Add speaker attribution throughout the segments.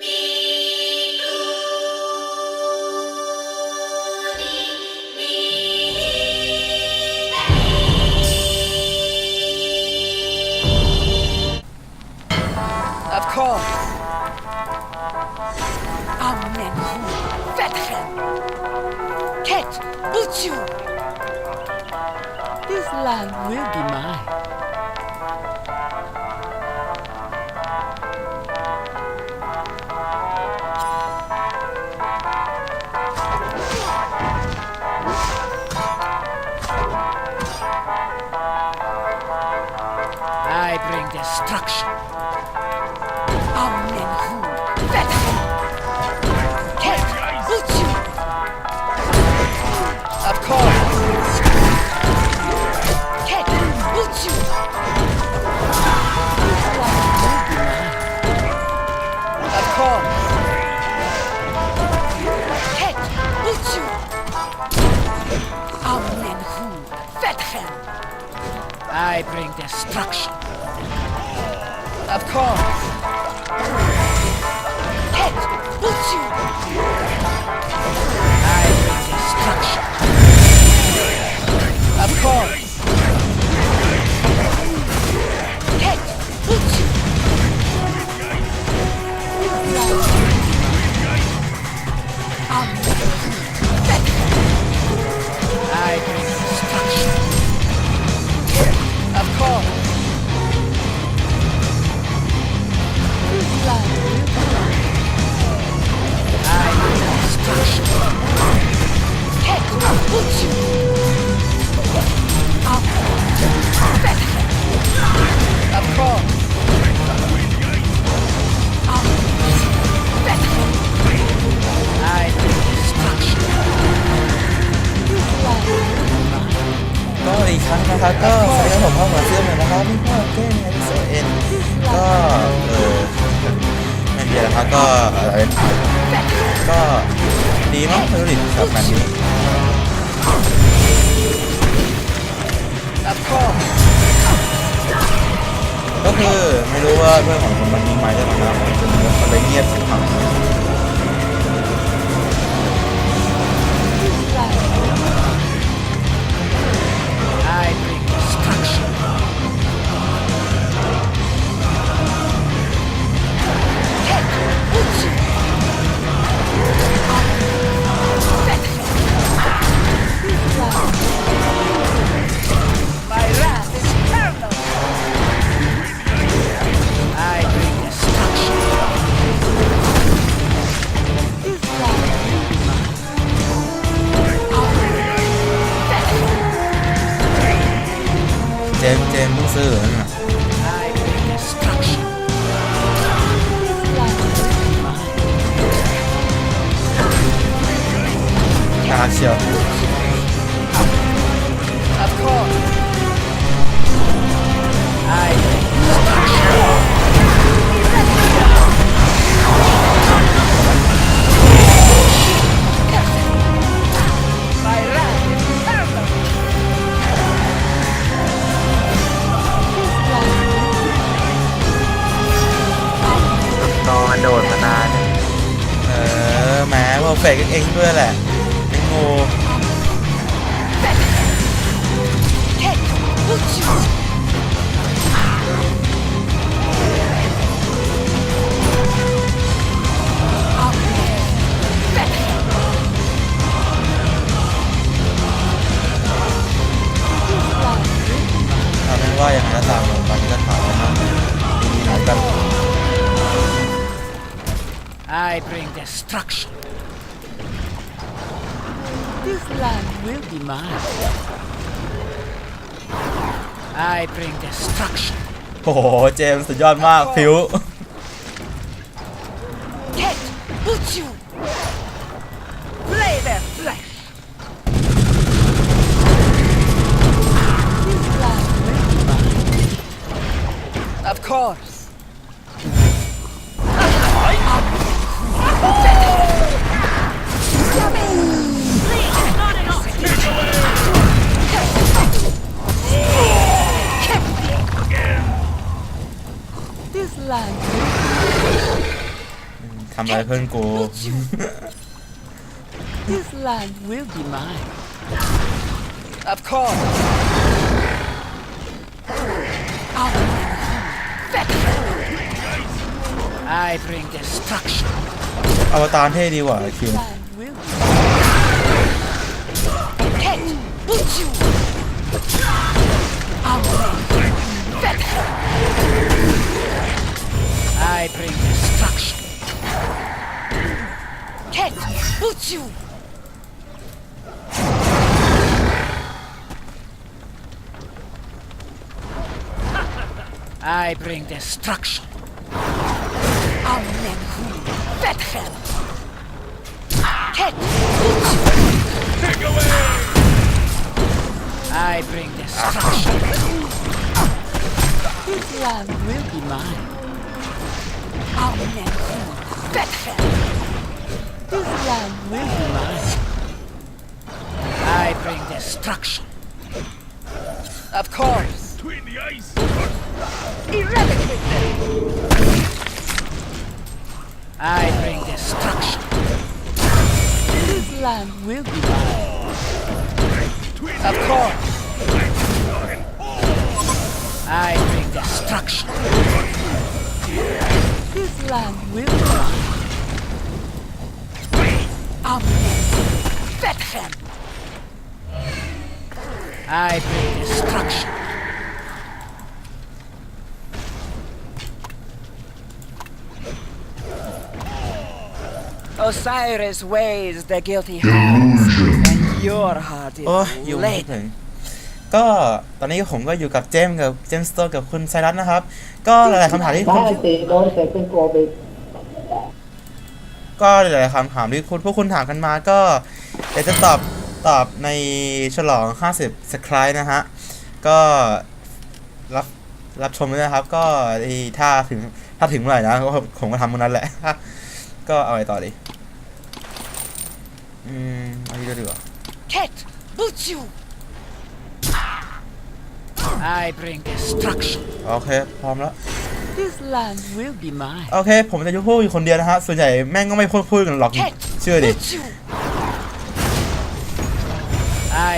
Speaker 1: Of course. Amen. Vetchen. Ket. Butchu. This land will be mine. Destruction. Of course. Of course. I bring destruction. Of course. Ket. Butchu. I bring destruction. Of course. Ket. Butchu. I
Speaker 2: ก็อีกครั้งนะครับก็สวัสดีครับผมพ่อหมอเสื้อเหมือนนะครับนี่พ่อเก้ในพิโซเอ็นก็เออไม่มีอะไรครับก็ก็ดีมั้งไม่รู้ดิครับแบบนี้ ก็คือไม่รู้ว่าเพื่อนของผมมันยิงไหมได้ไหมครับมันเลยเงียบสิครับ มส์เจมส์เพิ่งซื้อเหรอนั่นน่ะ
Speaker 1: I bring destruction.
Speaker 2: น่ารักเชียว
Speaker 3: แฝดกัน
Speaker 2: เองด้วยแหละโง่ทำให้ว่าอย่างนั้นตามลงตอนนี้ก็ถามนะครับมีหลายกัน
Speaker 1: I bring destruction. This land will be mine. I bring destruction.
Speaker 2: โอ้โหเจมส์สุดยอดมากผิว
Speaker 1: Ket. Butchu. Play their flesh. This land will be mine. Of course. ำ
Speaker 2: อะไรเพื่อนกู
Speaker 1: This land will be mine. Of course. I'll bring I bring destruction.
Speaker 2: อวตารเท่ดีกว่าคิว
Speaker 1: Land will be Head, boot you. I'll bring I bring destruction. Boot you. I bring destruction. Amen. Bethel. Ket. I bring destruction. This land will be mine. Amen. Bethel. This land will be mine. I bring destruction. Of course.
Speaker 4: Between the ice.
Speaker 1: Eradicate them! I bring destruction. This land will be mine. Of course. I bring destruction. This land will be mine. Amen. Bethlehem. I bring destruction. Osiris weighs the guilty hearts, and your heart is
Speaker 2: โอ้ยยุง
Speaker 1: late.
Speaker 2: ถึงก็ตอนนี้ผมก็อยู่กับเจมส์กับเจมส์สโตร์กับคุณไซรัสนะครับ ก็หลายๆคำถามที่
Speaker 5: ได้
Speaker 2: คุณ
Speaker 5: ตีโดนเสร็จเป็นตัวไป
Speaker 2: ก็หลายๆคำถามที่คุณพวกคุณถามกันมาก็เดี๋ยวจะตอบตอบในฉลอง 50สครายนะฮะ ก็รับรับชมด้วยนะครับ ก็ไอ้ถ้าถึงถ้าถึงเมื่อไหร่นะก็ผมก็ทำเมื่อนั้นแหละ ก็เอาไปต่อดิ อืมเอันนี้ดีกว่า
Speaker 1: Ket, boots you! I bring destruction.
Speaker 2: โอเค พร้อมแล้ว
Speaker 1: This land will be mine.
Speaker 2: โอเค ผมจะยุพูดอยู่คนเดียวนะฮะ ส่วนใหญ่แม่งก็ไม่พูดพูดกันหรอก
Speaker 1: Ket,
Speaker 2: เชื่อดิ
Speaker 1: boots you! I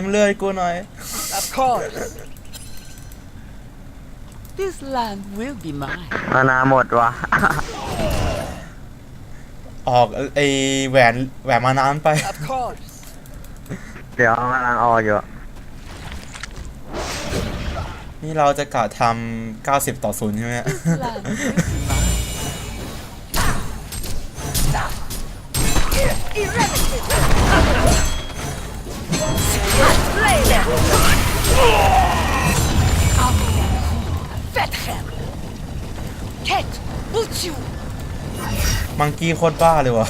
Speaker 2: มเลื่อยกูหน่อย
Speaker 1: Of course. This land will be mine.
Speaker 3: มานาหมดวะ
Speaker 2: ออกไอแหวนแหวนมาน้ำไป
Speaker 1: Of course.
Speaker 3: เดี๋ยวกำลังออกอยู่
Speaker 2: นี่เราจะกะทำ90 ต่อ0ใช่ไหม
Speaker 1: This land will be
Speaker 2: มังกี้โคตรบ้าเลยวะ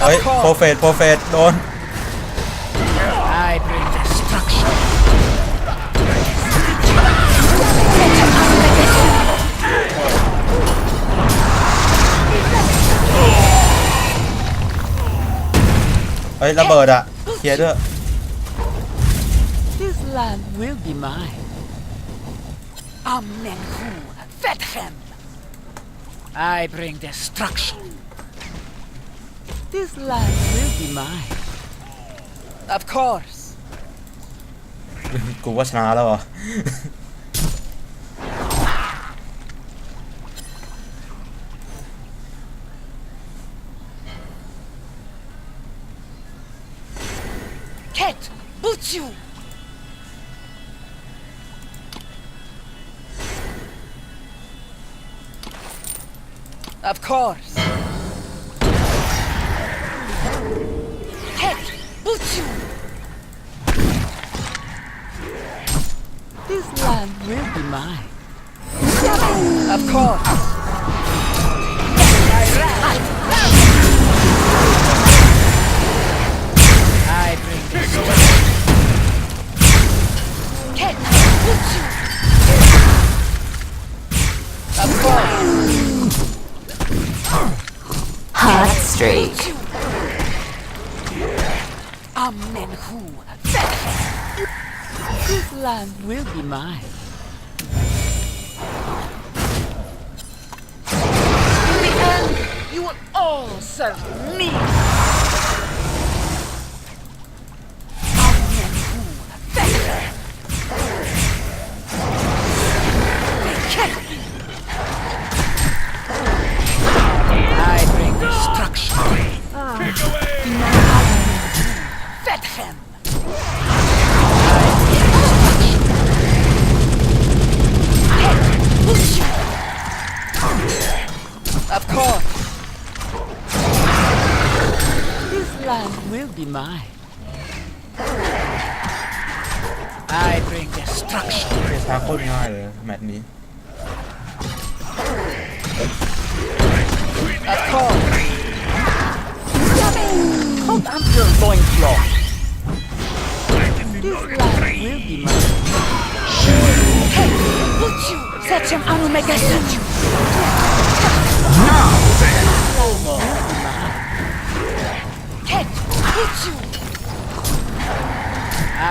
Speaker 2: เฮ้ยโปรเฟตโปรเฟตโดน ฮ้ย ระเบิดอะเคลียร์ด้วย
Speaker 1: This land will be mine. Amenhu, Bethlehem. I bring destruction. This land will be mine. Of course.
Speaker 2: กูว่าชนะแล้วเหรอ
Speaker 1: Of course. Boots you. This land will be mine. Of course. Wrath. I
Speaker 5: streak.
Speaker 1: Amen who? This land will be mine. In the end, you will all serve me. Amen who? I mine. I bring destruction.
Speaker 2: เสียช้าโคตรง่ายเลยแมตช์นี้
Speaker 1: Of course. Hold up your loincloth. This land will be mine. Hey, Butchu! Sachem Anumega Sachem! Now then! Ket, Butchu!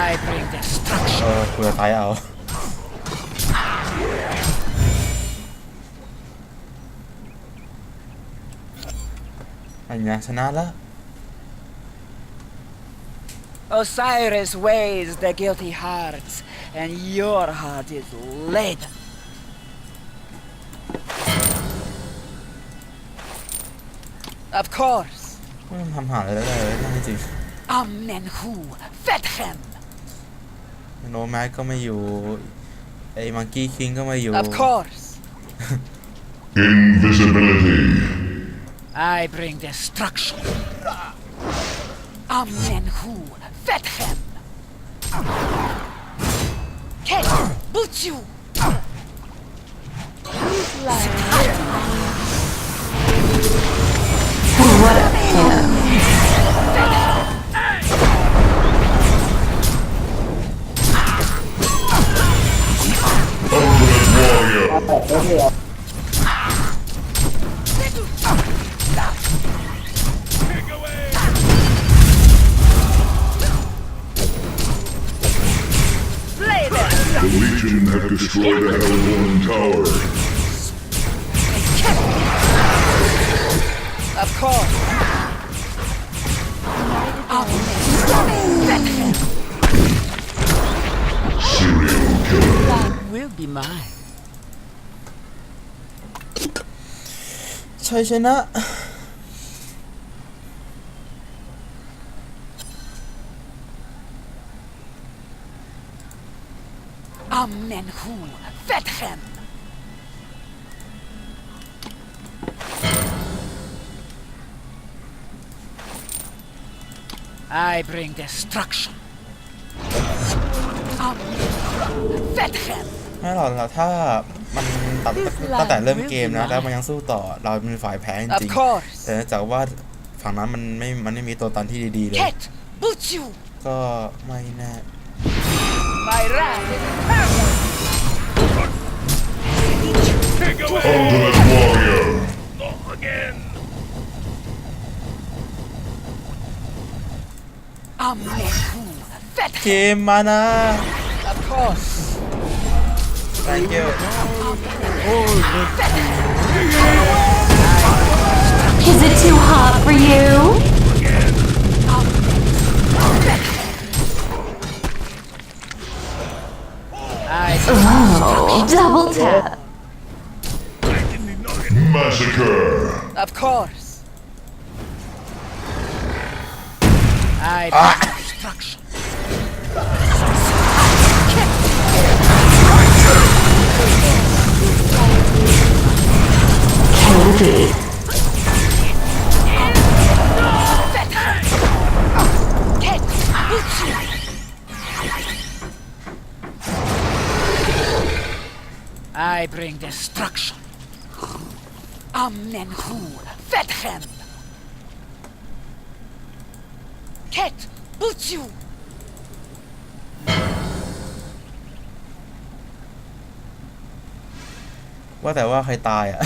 Speaker 1: I bring
Speaker 2: เอ
Speaker 1: destruction.
Speaker 2: อกูจะตายเอา อันนี้ชนะแล้ว
Speaker 1: Osiris weighs the guilty hearts, and your heart is laden. Of course.
Speaker 2: ไม่ต้องทำหาอะไรได้เลยนั่นจริง
Speaker 1: Amen who? Vethem!
Speaker 2: โนแม็กก็ไม่อยู่ ไอ้มังกี้คิงก็ไม่อยู่
Speaker 1: Of course.
Speaker 4: Invisibility.
Speaker 1: I bring destruction. Amen who? Vethem! Ket, Butchu! This land
Speaker 5: What
Speaker 4: The Legion have destroyed a Hellborn tower.
Speaker 1: Land will be mine.
Speaker 2: ชัยชนะ
Speaker 1: Amen who? Vethem! I bring destruction. Amen. Vethem!
Speaker 2: ไม่หรอกเราถ้ามันตัดตั้งแต่เริ่มเกมนะแล้วมันยังสู้ต่อเราเป็นฝ่ายแพ้จ
Speaker 1: Of
Speaker 2: ริง
Speaker 1: course.
Speaker 2: ๆแต่เนื่องจากว่าฝั่งนั้นมันไม่มันไม่มีตัวตันที่ดีๆเลย
Speaker 1: Ket, Butchu!
Speaker 2: ก็ไม่แน่
Speaker 1: My wrath is eternal!
Speaker 4: Ultimate Warrior. Not again.
Speaker 1: Amen who?
Speaker 2: เก
Speaker 1: Vethem!
Speaker 2: มมานะ
Speaker 1: Of course.
Speaker 2: Thank you
Speaker 5: Is it too hot for you? Oh, double tap.
Speaker 4: Massacre.
Speaker 1: Of course. I bring
Speaker 5: Kinky.
Speaker 1: Ket, Butchu! I bring destruction. Amen hu, Fetchen. Ket, Butsu.
Speaker 2: ว่าแต่ว่าใครตายอ่ะ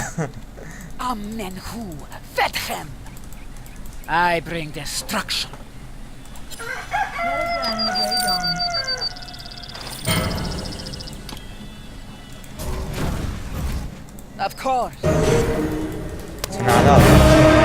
Speaker 1: Amenhu, Fetchem! I bring destruction. Of course.
Speaker 2: It's not up.